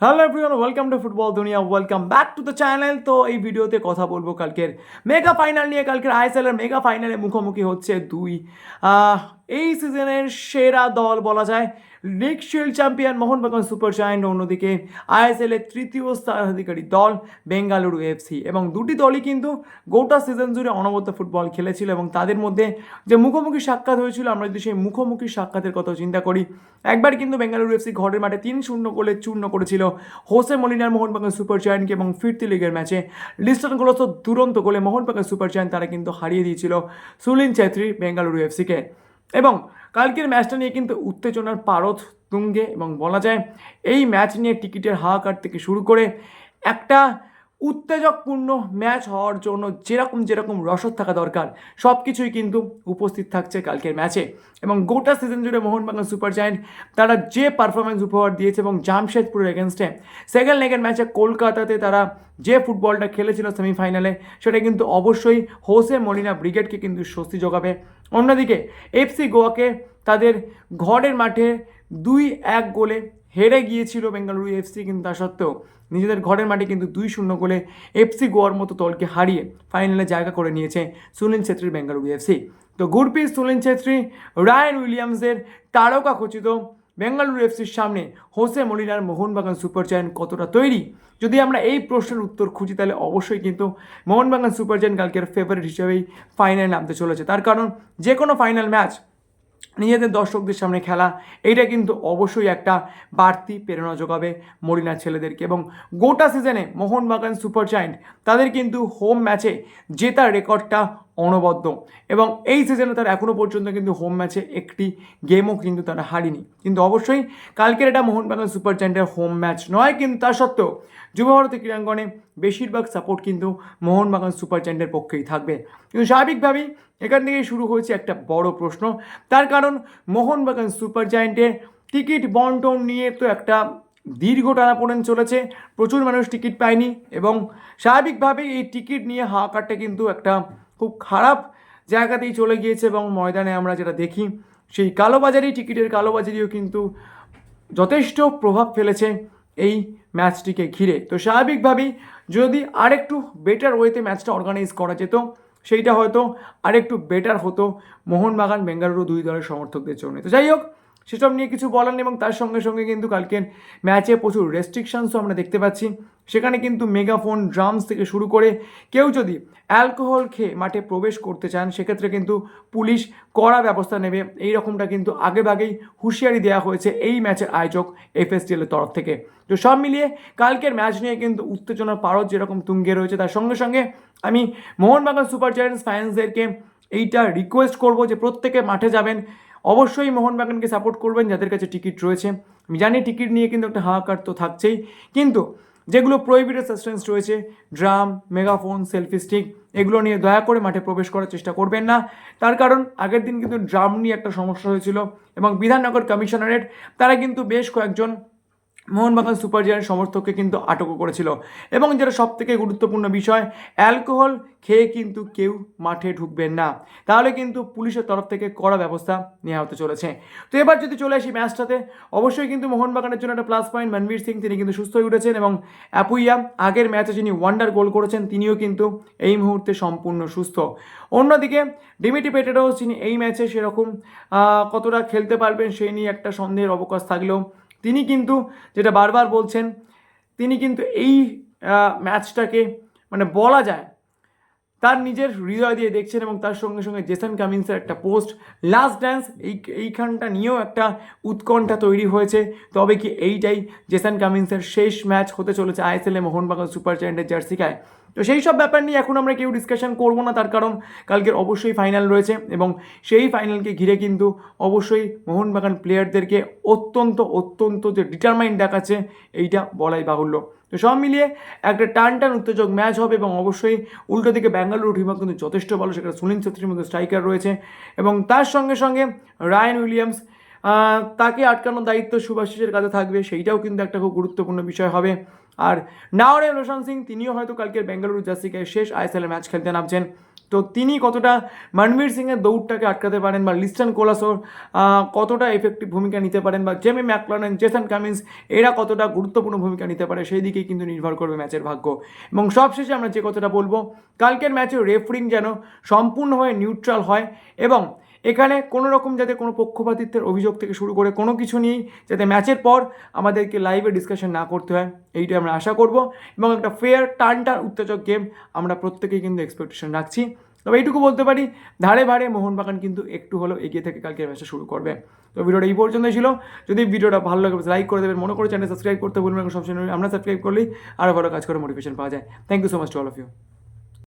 Hello everyone welcome to football দুনিয়া welcome back to the channel তো এই ভিডিওতে কথা বলব কালকের মেগা ফাইনাল নিয়ে, কালকের আইএসএলের মেগা ফাইনালে মুখোমুখি হচ্ছে দুই এই সিজনের সেরা দল বলা যায়। League shield champion Mohun Bagan super giant অন্যদিকে আইএসএল এর তৃতীয় স্থানাধিকারী দল বেঙ্গালুরু এফসি। এবং দুটি দলই কিন্তু গোটা সিজন জুড়ে অনবদ্য ফুটবল খেলেছিল এবং তাদের মধ্যে যে মুখোমুখি সাক্ষাৎ হয়েছিল, আমরা যদি সেই মুখোমুখি সাক্ষাতের কথা চিন্তা করি, একবার কিন্তু বেঙ্গালুরু এফসি ঘরের মাঠে তিন শূন্য গোলে চূর্ণ করেছিল হোসে মলিনার মোহনবাগান সুপার জায়ান্টকে এবং ফিরতি লিগের ম্যাচে লিস্টন গোলস দুরন্ত গোলে মোহনবাগান সুপার জায়ান্ট তারা কিন্তু হারিয়ে দিয়েছিল সুলিন ছেত্রী বেঙ্গালুরু এফসিকে। এবং কালকের ম্যাচটা নিয়ে কিন্তু উত্তেজনার পারদ তুঙ্গে এবং বলা যায়, এই ম্যাচ নিয়ে টিকিটের হাহাকার থেকে শুরু করে একটা উত্তেজকপূর্ণ ম্যাচ হওয়ার জন্য যেরকম যেরকম রসদ থাকা দরকার সব কিছুই কিন্তু উপস্থিত থাকছে কালকের ম্যাচে। এবং গোটা সিজন জুড়ে মোহনবাগান সুপার জায়েন্ট তারা যে পারফরমেন্স উপহার দিয়েছে এবং জামশেদপুরের এগেনস্টে সেকেন্ড লেগের ম্যাচে কলকাতাতে তারা যে ফুটবলটা খেলেছিল সেমিফাইনালে সেটা কিন্তু অবশ্যই হোসে মলিনা ব্রিগেডকে কিন্তু স্বস্তি যোগাবে। অন্যদিকে এফসি গোয়াকে তাদের ঘরের মাঠে দুই এক গোলে হেরে গিয়েছিল বেঙ্গালুরু এফসি কিন্তু তা সত্ত্বেও। নিজেদের ঘরের মাঠে কিন্তু দুই শূন্য গোলে এফসি গোয়ার মতো দলকে হারিয়ে ফাইনালে জায়গা করে নিয়েছে সুনীল ছেত্রীর বেঙ্গালুরু এফসি। তো গুরপিস সুনীল ছেত্রী, রায়ন উইলিয়ামসের তারকা খচিত বেঙ্গালুরু এফসির সামনে হোসে মলিনার মোহনবাগান সুপার জায়ান্ট কতটা তৈরি? যদি আমরা এই প্রশ্নের উত্তর খুঁজি তাহলে অবশ্যই কিন্তু মোহনবাগান সুপার জায়ান্ট কালকের ফেভারিট হিসেবেই ফাইনালে নামতে চলেছে। তার কারণ যে কোনো ফাইনাল ম্যাচ নিজেদের দর্শকদের সামনে খেলা এটা কিন্তু অবশ্যই একটা বাড়তি প্রেরণা যোগাবে মরিনার ছেলেদেরকে এবং গোটা সিজনে মোহনবাগান সুপার জায়েন্ট তাদের কিন্তু হোম ম্যাচে জেতার রেকর্ডটা অনবদ্য। এবং এই সিজনে তারা এখনও পর্যন্ত কিন্তু হোম ম্যাচে একটি গেমও কিন্তু তারা হারিনি। কিন্তু অবশ্যই কালকের এটা মোহনবাগান সুপার জায়েন্টের হোম ম্যাচ নয়, কিন্তু তা সত্ত্বেও যুবভারতী ক্রীড়াঙ্গনে বেশিরভাগ সাপোর্ট কিন্তু মোহনবাগান সুপার জায়েন্টের পক্ষেই থাকবে। কিন্তু স্বাভাবিকভাবেই এখান থেকেই শুরু হয়েছে একটা বড় প্রশ্ন। তার কারণ মোহনবাগান সুপার জায়েন্টের টিকিট বন্টন নিয়ে তো একটা দীর্ঘ টানাপোড়েন চলেছে। প্রচুর মানুষ টিকিট পায়নি এবং স্বাভাবিকভাবেই এই টিকিট নিয়ে হাহাকারটা কিন্তু একটা খুব খারাপ জায়গাতেই চলে গিয়েছে এবং ময়দানে আমরা যেটা দেখি, সেই কালোবাজারি টিকিটের কালোবাজারিও কিন্তু যথেষ্ট প্রভাব ফেলেছে এই ম্যাচটিকে ঘিরে। তো স্বাভাবিকভাবেই যদি আরেকটু বেটার ওয়েতে ম্যাচটা অর্গানাইজ করা যেত, সেইটা হয়তো আরেকটু বেটার হতো মোহনবাগান বেঙ্গালুরু দুই দলের সমর্থকদের জন্য। তো যাই হোক, সেসব নিয়ে কিছু বলার নেই এবং তার সঙ্গে সঙ্গে কিন্তু কালকের ম্যাচে প্রচুর রেস্ট্রিকশনসও আমরা দেখতে পাচ্ছি। সেখানে কিন্তু মেগাফোন, ড্রামস থেকে শুরু করে কেউ যদি অ্যালকোহল খেয়ে মাঠে প্রবেশ করতে চান, সেক্ষেত্রে কিন্তু পুলিশ কড়া ব্যবস্থা নেবে। এই রকমটা কিন্তু আগেভাগেই হুঁশিয়ারি দেওয়া হয়েছে এই ম্যাচের আয়োজক এফএসটিএল এর তরফ থেকে। তো সব মিলিয়ে কালকের ম্যাচ নিয়ে কিন্তু উত্তেজনার পারদ যেরকম তুঙ্গে রয়েছে, তার সঙ্গে সঙ্গে আমি মোহনবাগান সুপার জায়ান্টস ফ্যান্সদেরকে এইটা রিকোয়েস্ট করব যে প্রত্যেকে মাঠে যাবেন। অবশ্যই মোহনবাগানকে সাপোর্ট করবেন যাদের কাছে টিকিট রয়েছে। আমি জানি টিকিট নিয়ে কিন্তু একটা হাহাকার তো থাকছেই। কিন্তু যেগুলো প্রোহিবিটেড সাবস্টেন্স রয়েছে ড্রাম মেগাফোন সেলফি স্টিক এগুলো নিয়ে দয়া করে মাঠে প্রবেশ করার চেষ্টা করবেন না। তার কারণ, আগের দিন কিন্তু ড্রাম নিয়ে একটা সমস্যা হয়েছিল এবং বিধাননগর কমিশনারেট তারা কিন্তু বেশ কয়েকজন মোহনবাগান সুপার জায়ান্ট সমর্থককে কিন্তু আটকও করেছিল। এবং যেটা সব থেকে গুরুত্বপূর্ণ বিষয়, অ্যালকোহল খেয়ে কিন্তু কেউ মাঠে ঢুকবেন না। তাহলে কিন্তু পুলিশের তরফ থেকে কড়া ব্যবস্থা নেওয়া হতে চলেছে। তো এবার যদি চলে আসি ম্যাচটাতে, অবশ্যই কিন্তু মোহনবাগানের জন্য একটা প্লাস পয়েন্ট মনবীর সিং তিনি কিন্তু সুস্থ হয়ে উঠেছেন এবং অ্যাপুইয়া, আগের ম্যাচে যিনি ওয়ান্ডার গোল করেছেন, তিনিও কিন্তু এই মুহূর্তে সম্পূর্ণ সুস্থ। অন্যদিকে ডিমিটি পেটেরও যিনি এই ম্যাচে সেরকম কতটা খেলতে পারবেন সেই নিয়ে একটা সন্দেহের অবকাশ থাকলেও তিনি কিন্তু যেটা বারবার বলছেন, তিনি কিন্তু এই ম্যাচটাকে মানে বলা যায়, তার নিজের হৃদয় দিয়ে দেখছেন এবং তার সঙ্গে সঙ্গে জেসন কামিন্সের একটা পোস্ট, লাস্ট ড্যান্স এই, এইখানটা নিয়েও একটা উৎকণ্ঠা তৈরি হয়েছে। তবে কি এইটাই জেসন কামিন্সের শেষ ম্যাচ হতে চলেছে আইএসএলে মোহনবাগান সুপার জায়েন্টের জার্সি গায়ে তো সেই সব ব্যাপার নিয়ে এখন আমরা কেউ ডিসকাশন করব না, তার কারণ কালকের অবশ্যই ফাইনাল রয়েছে এবং সেই ফাইনালকে ঘিরে কিন্তু অবশ্যই মোহনবাগান প্লেয়ারদেরকে অত্যন্ত অত্যন্ত যে ডিটারমাইন্ড দেখাচ্ছে, এইটা বলাই বাহুল্য। তো সব মিলিয়ে একটা টান টান উত্তেজক ম্যাচ হবে এবং অবশ্যই উল্টো দিকে ব্যাঙ্গালুরু টিমও কিন্তু যথেষ্ট ভালো, সেখানে সুনীল ছেত্রীর মধ্যে স্ট্রাইকার রয়েছে এবং তার সঙ্গে সঙ্গে রায়ন উইলিয়ামস তাকে আটকানোর দায়িত্ব সুভাষিসের কাছে থাকবে, সেইটাও কিন্তু একটা খুব গুরুত্বপূর্ণ বিষয় হবে। আর নাওরে রোশন সিং, তিনিও হয়তো কালকের বেঙ্গালুরু জার্সিকে শেষ আইএসএল ম্যাচ খেলতে নামছেন। তো তিনি কতটা মনবীর সিংয়ের দৌড়টাকে আটকাতে পারেন বা লিস্টন কোলাসোর কতটা এফেক্টিভ ভূমিকা নিতে পারেন বা জেমি ম্যাকলারেন, জেসন কামিন্স, এরা কতটা গুরুত্বপূর্ণ ভূমিকা নিতে পারে সেই দিকেই কিন্তু নির্ভর করবে ম্যাচের ভাগ্য। এবং সবশেষে আমরা যে কথাটা বলব, কালকের ম্যাচের রেফারিং যেন সম্পূর্ণভাবে নিউট্রাল হয় এবং এখানে কোনো রকম যাতে কোনো পক্ষপাতিত্বের অভিযোগ থেকে শুরু করে কোনো কিছু নিয়েই যাতে ম্যাচের পর আমাদেরকে লাইভে ডিসকাশন না করতে হয়, এইটাই আমরা আশা করব। এবং একটা ফেয়ার টান টান উত্তেজক গেম আমরা প্রত্যেকেই কিন্তু এক্সপেকটেশন রাখছি। তবে এইটুকু বলতে পারি, ধারে ভারে মোহনবাগান কিন্তু একটু হলেও এগিয়ে থেকে কালকে ম্যাচটা শুরু করবে। তো ভিডিওটা এই পর্যন্তই ছিল। যদি ভিডিওটা ভালো লাগে লাইক করে দেবেন। মনে করে চ্যানেল সাবস্ক্রাইব করতে ভুলবেন সবসময় আমরা সাবস্ক্রাইব করলেই আরও ভালো কাজ করে মোটিভেশন পাওয়া যায়। Thank you so much to all of you